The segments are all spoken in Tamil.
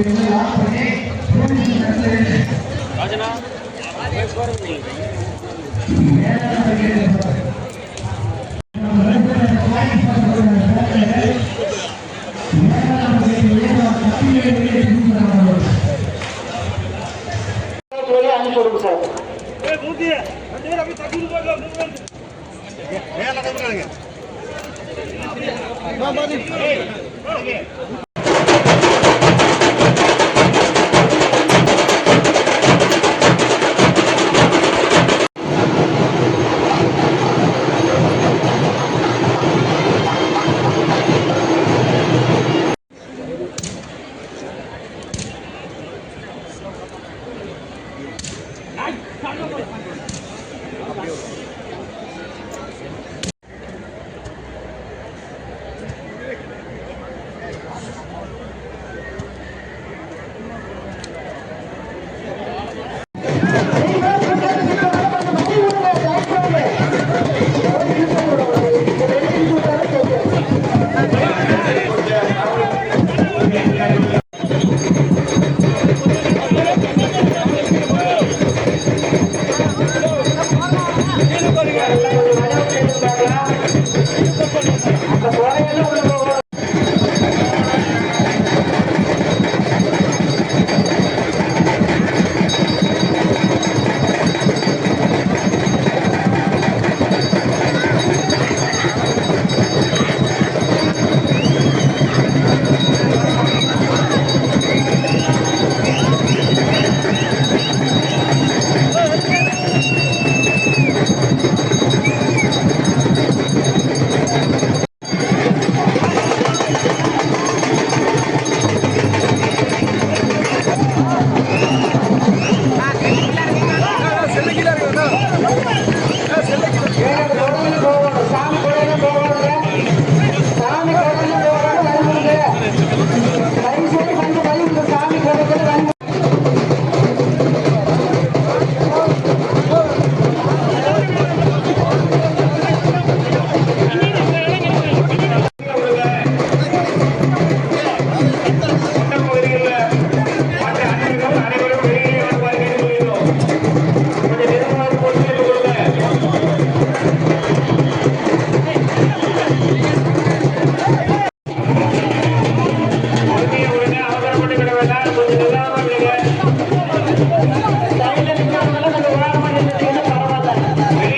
வெளியே சார் சாமி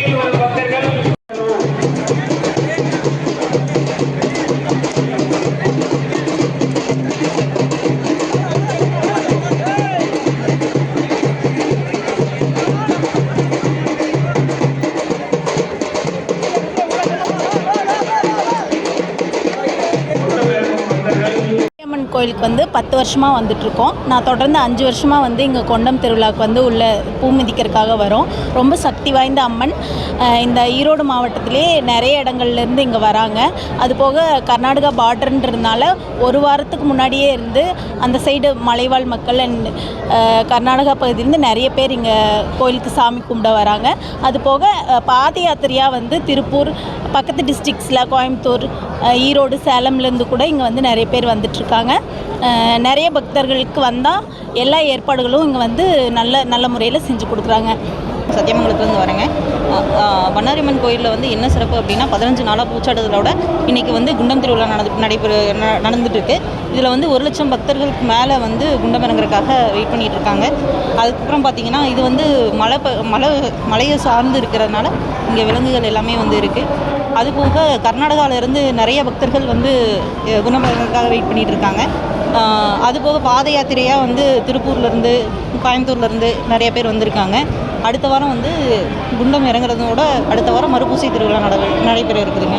அம்மன் கோயிலுக்கு வந்து பத்து வருஷமாக வந்துட்ருக்கோம் நான் தொடர்ந்து அஞ்சு வருஷமாக வந்து இங்கே கொண்டம் திருவிழாவுக்கு வந்து உள்ள பூ மிதிக்கிறதுக்காக வரோம். ரொம்ப சக்தி வாய்ந்த அம்மன். இந்த ஈரோடு மாவட்டத்திலே நிறைய இடங்கள்லேருந்து இங்கே வராங்க. அது போக கர்நாடகா பார்டர்ன்றதுனால ஒரு வாரத்துக்கு முன்னாடியே இருந்து அந்த சைடு மலைவாழ் மக்கள் அண்ட் கர்நாடகா பகுதியிலேருந்து நிறைய பேர் இங்கே கோயிலுக்கு சாமி கும்பிட வராங்க. அது போக பாத யாத்திரையாக வந்து திருப்பூர் பக்கத்து டிஸ்ட்ரிக்ஸில் கோயம்புத்தூர் ஈரோடு சேலம்லேருந்து கூட இங்கே வந்து நிறைய பேர் வந்துட்டுருக்காங்க நிறைய பக்தர்களுக்கு வந்தால் எல்லா ஏற்பாடுகளும் இங்கே வந்து நல்ல நல்ல முறையில் செஞ்சு கொடுக்குறாங்க. சத்தியமங்கலத்துலேருந்து வரேங்க. அ- பண்ணாரியம்மன் கோயிலில் வந்து என்ன சிறப்பு அப்படின்னா பதினஞ்சு நாளாக பூச்சாடுதலோட இன்றைக்கி வந்து குண்டம் திருவிழா நடந்து நடைபெறு ந- இதில் வந்து ஒரு லட்சம் பக்தர்களுக்கு மேலே வந்து குண்டம் இறங்குறதுக்காக வெயிட் பண்ணிகிட்ருக்காங்க இருக்காங்க அதுக்கப்புறம் பார்த்தீங்கன்னா இது வந்து மலை ப மலை மலையை சார்ந்து இருக்கிறதுனால இங்கே விலங்குகள் எல்லாமே வந்து இருக்குது அது போக கர்நாடகாவிலேருந்து நிறைய பக்தர்கள் வந்து அஹ், வெயிட் பண்ணிகிட்டு இருக்காங்க அதுபோக பாத யாத்திரையாக வந்து திருப்பூர்லேருந்து கோயம்புத்தூர்லேருந்து நிறைய பேர் வந்திருக்காங்க. அடுத்த வாரம் வந்து குண்டம் இறங்குறதோட அடுத்த வாரம் மறுபூசை திருவிழா நட நடைபெற இருக்குதுங்க.